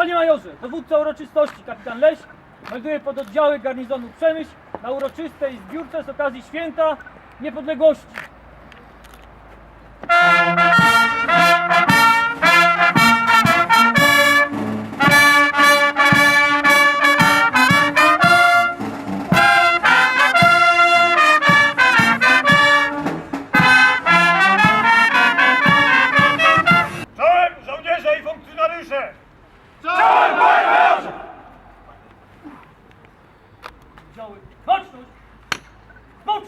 Panie majorze, dowódca uroczystości, kapitan Leś, melduje pododdziały garnizonu Przemyśl na uroczystej zbiórce z okazji święta niepodległości. Oddziały, baczność! Bocz!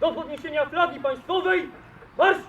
Do podniesienia flagi państwowej, marsz!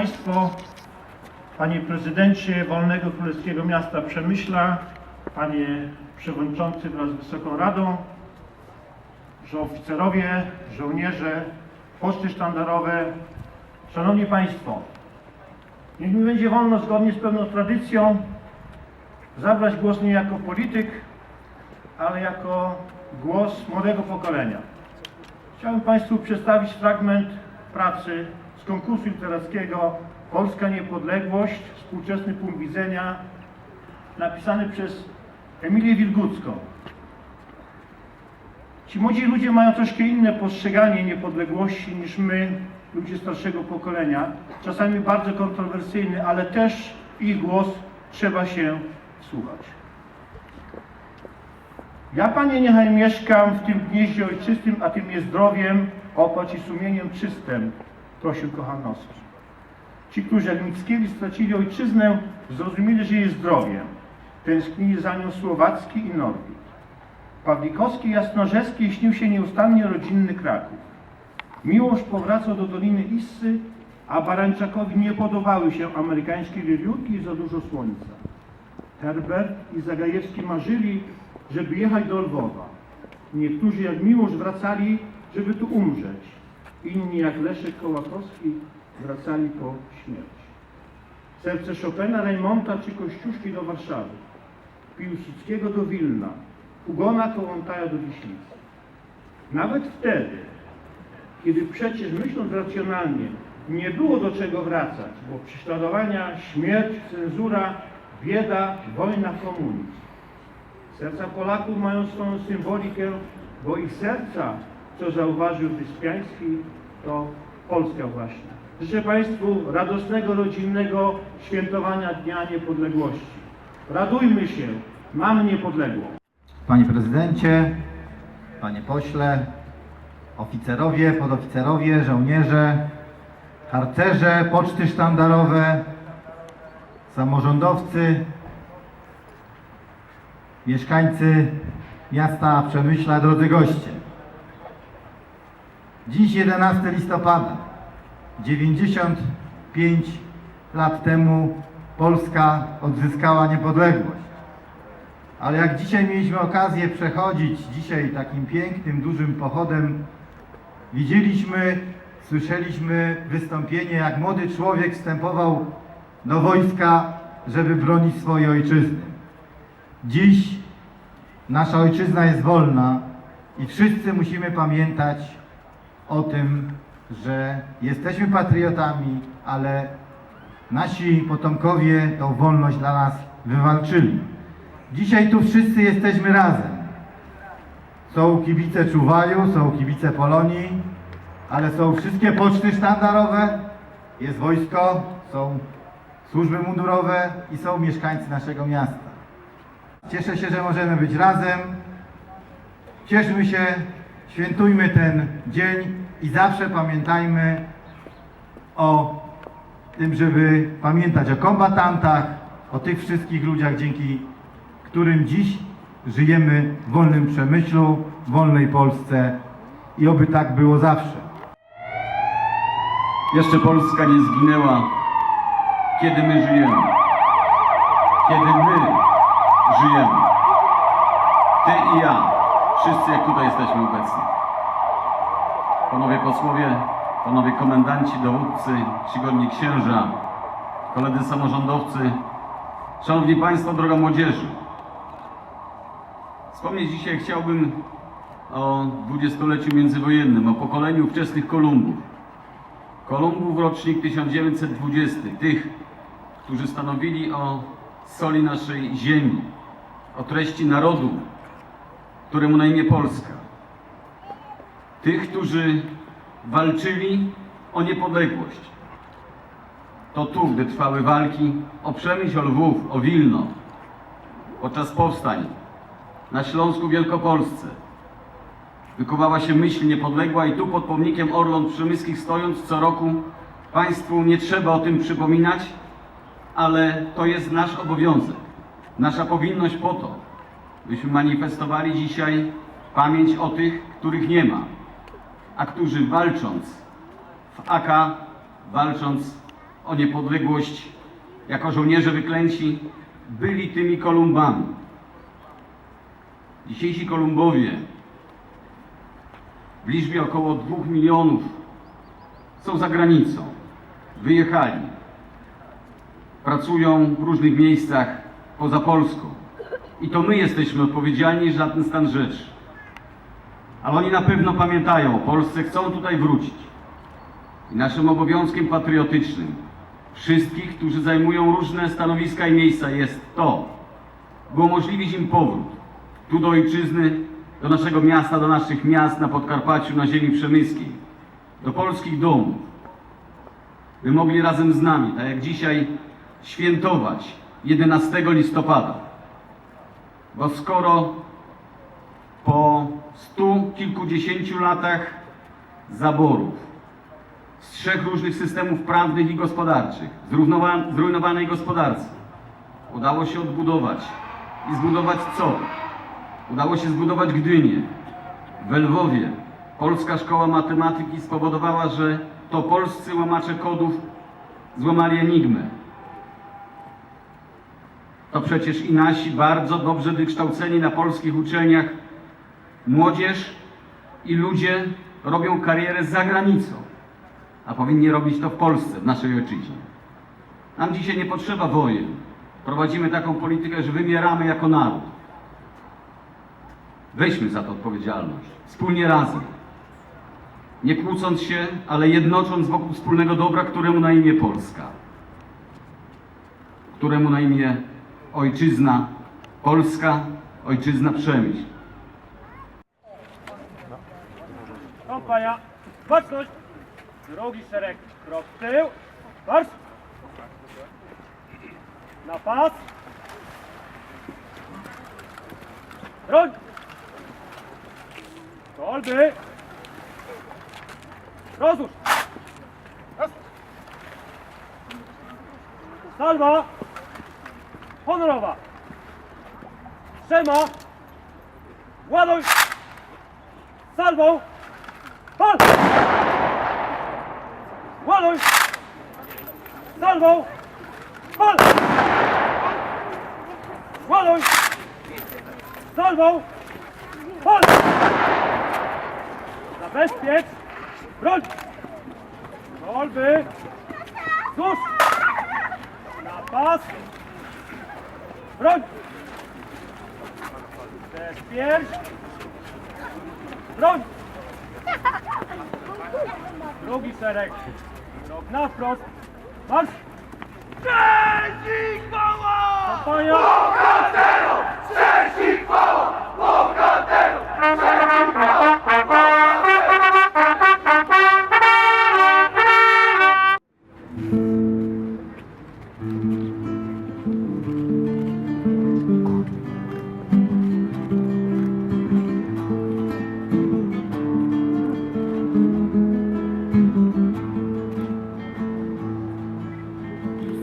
Państwo, Panie Prezydencie Wolnego Królewskiego Miasta Przemyśla, Panie Przewodniczący wraz z Wysoką Radą, żo- oficerowie, żołnierze, posty sztandarowe, Szanowni Państwo, niech mi będzie wolno zgodnie z pewną tradycją zabrać głos nie jako polityk, ale jako głos młodego pokolenia. Chciałbym Państwu przedstawić fragment pracy z konkursu literackiego Polska Niepodległość, współczesny punkt widzenia, napisany przez Emilię Wilgucką. Ci młodzi ludzie mają troszkę inne postrzeganie niepodległości niż my, ludzie starszego pokolenia. Czasami bardzo kontrowersyjny, ale też ich głos trzeba się słuchać. Ja, Panie, niechaj mieszkam w tym gnieździe ojczystym, a tym jest zdrowiem, opłać i sumieniem czystym, prosił Kochanowski. Ci, którzy jak Mickiewicz stracili ojczyznę, zrozumieli, że jest zdrowiem. Tęsknili za nią Słowacki i Norwid. Pawlikowski i Jasnorzewski śnił się nieustannie rodzinny Kraków. Miłosz powracał do Doliny Issy, a Barańczakowi nie podobały się amerykańskie wiewiórki i za dużo słońca. Herbert i Zagajewski marzyli, żeby jechać do Lwowa. Niektórzy jak miłość wracali, żeby tu umrzeć. Inni jak Leszek Kołakowski wracali po śmierci. Serce Chopina, Reymonta czy Kościuszki do Warszawy. Piłsudskiego do Wilna. Hugona Kołątaja do Wiślicy. Nawet wtedy, kiedy przecież myśląc racjonalnie, nie było do czego wracać, bo prześladowania, śmierć, cenzura, bieda, wojna, komunizm. Serca Polaków mają swoją symbolikę, bo ich serca, co zauważył Wyspiański, to Polska właśnie. Życzę Państwu radosnego, rodzinnego świętowania Dnia Niepodległości. Radujmy się, mamy niepodległość. Panie prezydencie, panie pośle, oficerowie, podoficerowie, żołnierze, harcerze, poczty sztandarowe, samorządowcy, mieszkańcy miasta Przemyśla, drodzy goście. Dziś 11 listopada, 95 lat temu Polska odzyskała niepodległość. Ale jak dzisiaj mieliśmy okazję przechodzić dzisiaj takim pięknym, dużym pochodem, widzieliśmy, słyszeliśmy wystąpienie, jak młody człowiek wstępował do wojska, żeby bronić swojej ojczyzny. Dziś nasza ojczyzna jest wolna i wszyscy musimy pamiętać o tym, że jesteśmy patriotami, ale nasi potomkowie tą wolność dla nas wywalczyli. Dzisiaj tu wszyscy jesteśmy razem. Są kibice Czuwaju, są kibice Polonii, ale są wszystkie poczty sztandarowe, jest wojsko, są służby mundurowe i są mieszkańcy naszego miasta. Cieszę się, że możemy być razem. Cieszmy się, świętujmy ten dzień i zawsze pamiętajmy o tym, żeby pamiętać o kombatantach, o tych wszystkich ludziach, dzięki którym dziś żyjemy w wolnym przemyślu, w wolnej Polsce i oby tak było zawsze. Jeszcze Polska nie zginęła, kiedy my żyjemy. Kiedy my żyjemy. Ty i ja, wszyscy jak tutaj jesteśmy obecni. Panowie posłowie, panowie komendanci, dowódcy, czcigodni księża, koledzy samorządowcy, szanowni państwo, droga młodzieży. Wspomnieć dzisiaj chciałbym o dwudziestoleciu międzywojennym, o pokoleniu wczesnych Kolumbów. Kolumbów rocznik 1920, tych, którzy stanowili o soli naszej ziemi, o treści narodu, któremu na imię Polska. Tych, którzy walczyli o niepodległość. To tu, gdy trwały walki o Przemyśl, o Lwów, o Wilno, podczas powstań na Śląsku Wielkopolsce, Wykuwała się myśl niepodległa i tu pod pomnikiem Orląt Przemyskich stojąc co roku Państwu nie trzeba o tym przypominać, ale to jest nasz obowiązek, nasza powinność po to, byśmy manifestowali dzisiaj pamięć o tych, których nie ma, a którzy walcząc w AK, walcząc o niepodległość jako żołnierze wyklęci, byli tymi Kolumbami. Dzisiejsi Kolumbowie w liczbie około 2 milionów są za granicą. Wyjechali. Pracują w różnych miejscach poza Polską. I to my jesteśmy odpowiedzialni za ten stan rzeczy. Ale oni na pewno pamiętają o Polsce, chcą tutaj wrócić. I naszym obowiązkiem patriotycznym wszystkich, którzy zajmują różne stanowiska i miejsca jest to, by umożliwić im powrót tu do ojczyzny, do naszego miasta, do naszych miast na Podkarpaciu, na ziemi przemyskiej, do polskich domów, by mogli razem z nami, tak jak dzisiaj, świętować 11 listopada. Bo skoro po stu kilkudziesięciu latach zaborów, z trzech różnych systemów prawnych i gospodarczych, zrujnowanej gospodarce, udało się odbudować i zbudować co? Udało się zbudować Gdynię. W Lwowie Polska Szkoła Matematyki spowodowała, że to polscy łamacze kodów złamali enigmę. To przecież i nasi bardzo dobrze wykształceni na polskich uczelniach młodzież i ludzie robią karierę za granicą, a powinni robić to w Polsce, w naszej ojczyźnie. Nam dzisiaj nie potrzeba wojen. Prowadzimy taką politykę, że wymieramy jako naród. Weźmy za to odpowiedzialność. Wspólnie razem. Nie kłócąc się, ale jednocząc wokół wspólnego dobra, któremu na imię Polska. Któremu na imię Ojczyzna Polska, Ojczyzna Przemyśl. Kompania, baczność! Drugi szereg, krok w tył, marsz! Na pas! Broń! Kolby! Rozłóż! Salwa! Honorowa! Trzema! Ładuj! Salwą! Pal! Ładuj! Salwą! Pal! Ładuj! Salwą! Pal! Zabezpiecz! Broń! Kolby! Złóż! Na pas! Broń! Bezpiecz! Broń! Drugi szereg. Krok na wprost. Marsz! Cześć chwała! Kompania!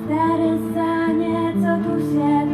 Stary sanie, co tu się